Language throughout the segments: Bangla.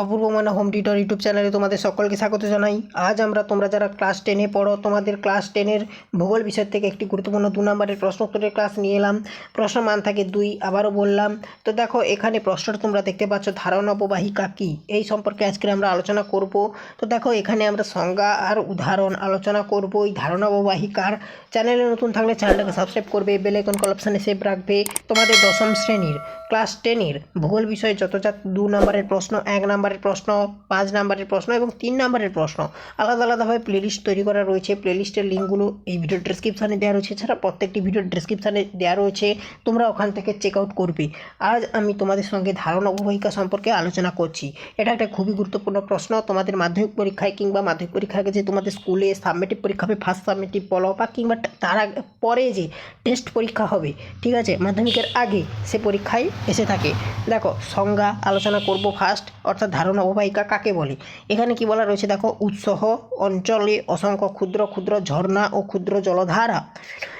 অপূর্ব মানে হোম টিউটর ইউটিউব চ্যানেলে তোমাদের সকলকে স্বাগত জানাই। আজ আমরা তোমরা যারা ক্লাস টেনে পড়ো, তোমাদের ক্লাস টেনের ভূগোল বিষয় থেকে একটি গুরুত্বপূর্ণ দু নম্বরের প্রশ্ন উত্তরের ক্লাস নিয়ে এলাম। প্রশ্ন মান থাকে দুই, আবারও বললাম। তো দেখো, এখানে প্রশ্নটা তোমরা দেখতে পাচ্ছ, ধারণ অববাহিকা কী? এই সম্পর্কে আজকে আমরা আলোচনা করব। তো দেখো, এখানে আমরা সংজ্ঞা আর উদাহরণ আলোচনা করব। এই ধারণা অববাহিকার চ্যানেলে নতুন থাকলে চ্যানেলটাকে সাবস্ক্রাইব করবে বেলাইকন কল অপশানে সেভ রাখবে। তোমাদের দশম শ্রেণির ক্লাস টেনের ভূগোল বিষয়ে যত যা দু নম্বরের প্রশ্ন এক নম্বরের প্রশ্ন, পাঁচ নম্বরের প্রশ্ন এবং তিন নম্বরের প্রশ্ন। আলাদা আলাদাভাবে প্লেলিস্ট তৈরি করা রয়েছে। প্লেলিস্টের লিঙ্কগুলো এই ভিডিও ডেসক্রিপশানে দেওয়া রয়েছে। এছাড়া প্রত্যেকটি ভিডিও ডেসক্রিপশানে দেওয়া রয়েছে। তোমরা ওখান থেকে চেক আউট করবে। আজ আমি তোমাদের সঙ্গে ধারণা অববাহিকা সম্পর্কে আলোচনা করছি। এটা একটা খুবই গুরুত্বপূর্ণ প্রশ্ন। তোমাদের মাধ্যমিক পরীক্ষায় কিংবা মাধ্যমিক পরীক্ষার আগে যে তোমাদের স্কুলে সাবমেটিভ পরীক্ষা হবে ফার্স্ট সাবমেটিভ বলো বা কিংবা তার পরে যে টেস্ট পরীক্ষা হবে, ঠিক আছে? মাধ্যমিকের আগে সে পরীক্ষায় এসে থাকে। দেখো, সংজ্ঞা আলোচনা করব ফার্স্ট অর্থাৎ ধারণা অববাহিকা কাকে বলে? এখানে কি বলা রয়েছে? দেখো, উৎসহ অঞ্চলে অসংখ্য ক্ষুদ্র ক্ষুদ্র ঝর্ণা ও ক্ষুদ্র জলধারা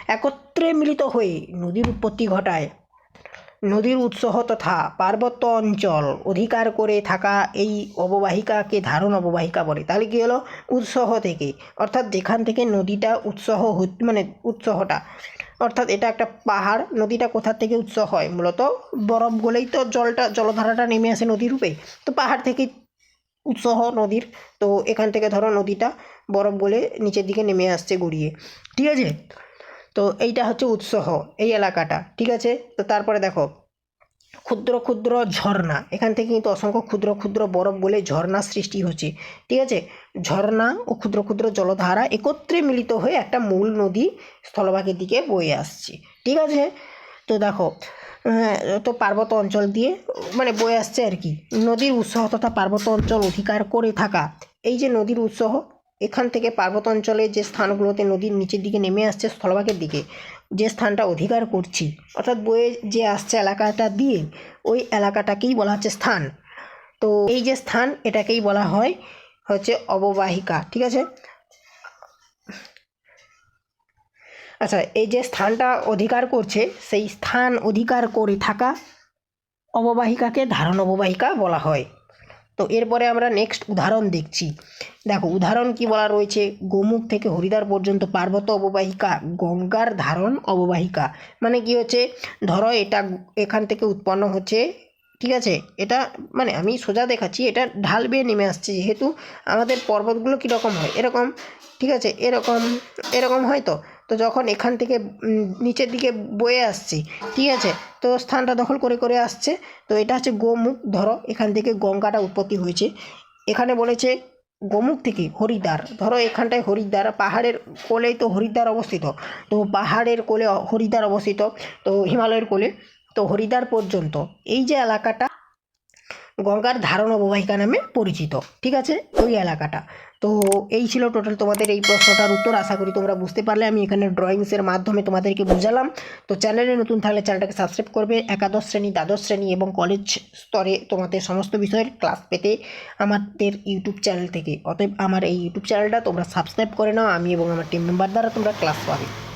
একত্রে মিলিত হয়ে নদীর উৎপত্তি ঘটায়। নদীর উৎসহ তথা পার্বত্য অঞ্চল অধিকার করে থাকা এই অববাহিকাকে ধারণ অববাহিকা বলে। তাহলে কী হলো? উৎসহ থেকে। অর্থাৎ যেখান থেকে নদীটা উৎসহ মানে উৎসহটা অর্থাৎ এটা একটা পাহাড়, নদীটা কোথা থেকে উৎস হয়? মূলত বরফ গলেই তো জলটা, জলধারাটা নেমে আসে নদী রূপে। তো পাহাড় থেকে উৎসহ নদীর। তো এখান থেকে ধরো নদীটা বরফ গলে নিচের দিকে নেমে আসছে গড়িয়ে। ঠিক আছে? তো এইটা হচ্ছে উৎসহ এই এলাকাটা। ঠিক আছে? তো তারপরে দেখো ক্ষুদ্র ক্ষুদ্র ঝর্ণা। এখান থেকে কিন্তু অসংখ্য ক্ষুদ্র ক্ষুদ্র বরফ বলে ঝর্ণা সৃষ্টি হচ্ছে। ঠিক আছে? ঝর্ণা ও ক্ষুদ্র ক্ষুদ্র জলধারা একত্রে মিলিত হয়ে একটা মূল নদী স্থলভাগের দিকে বয়ে আসছে। ঠিক আছে? তো দেখো হ্যাঁ, তো পার্বত্য অঞ্চল দিয়ে মানে বয়ে আসছে আর কি। নদীর উৎসাহ তথা পার্বত্য অঞ্চল অধিকার করে থাকা। এই যে নদীর উৎসাহ এখান থেকে পার্বত্য অঞ্চলে যে স্থানগুলোতে নদীর নিচের দিকে নেমে আসছে স্থলভাগের দিকে। যে স্থানটা অধিকার করছি, অর্থাৎ বয়ে যে আসছে এলাকাটা দিয়ে, ওই এলাকাটাকেই বলা হচ্ছে স্থান। তো এই যে স্থান, এটাকেই বলা হয় হচ্ছে অববাহিকা, ঠিক আছে? আচ্ছা এই যে স্থানটা অধিকার করছে, সেই স্থান অধিকার করে থাকা অববাহিকাকে ধারণ অববাহিকা বলা হয়। তো এরপরে আমরা নেক্সট উদাহরণ দেখছি। দেখো, উদাহরণ কি বলা রয়েছে? গোমুখ থেকে হরিদ্বার পর্যন্ত পার্বত্য অববাহিকা, গঙ্গার ধারণ অববাহিকা। মানে কি হচ্ছে? ধরো এটা এখান থেকে উৎপন্ন হচ্ছে, ঠিক আছে? এটা মানে আমি সোজা দেখাচ্ছি, এটা ঢাল বেয়ে নেমে আসছে। যেহেতু আমাদের পর্বতগুলো কীরকম হয়? এরকম, ঠিক আছে? এরকম এরকম হয় তো? তো যখন এখান থেকে নিচের দিকে বয়ে আসছি, ঠিক আছে? তো স্থানটা দখল করে করে আসছে। তো এটা হচ্ছে গোমুখ, ধরো, এখান থেকে গঙ্গাটা উৎপত্তি হয়েছে। এখানে বলেছে গোমুখ থেকে হরিদ্বার। ধরো, এখানটায় হরিদ্বার, পাহাড়ের কোলেই তো হরিদ্বার অবস্থিত। তো পাহাড়ের কোলে হরিদ্বার অবস্থিত, তো হিমালয়ের কোলে। তো হরিদ্বার পর্যন্ত, এই যে এলাকাটা গঙ্গার ধারণ অববাহিকা নামে পরিচিত, ঠিক আছে? ওই এলাকাটা। তো এই ছিল টোটাল তোমাদের এই প্রশ্নটার উত্তর। আশা করি তোমরা বুঝতে পারলে। আমি এখানে ড্রয়িংসের মাধ্যমে তোমাদেরকে বুঝালাম। তো চ্যানেলে নতুন থাকলে চ্যানেলটাকে সাবস্ক্রাইব করবে। একাদশ শ্রেণি, দ্বাদশ শ্রেণি এবং কলেজ স্তরে তোমাদের সমস্ত বিষয়ের ক্লাস পেতে আমাদের ইউটিউব চ্যানেল থেকে। অতএব আমার এই ইউটিউব চ্যানেলটা তোমরা সাবস্ক্রাইব করে নাও। আমি এবং আমার টিম মেম্বার দ্বারা তোমরা ক্লাস পাবে।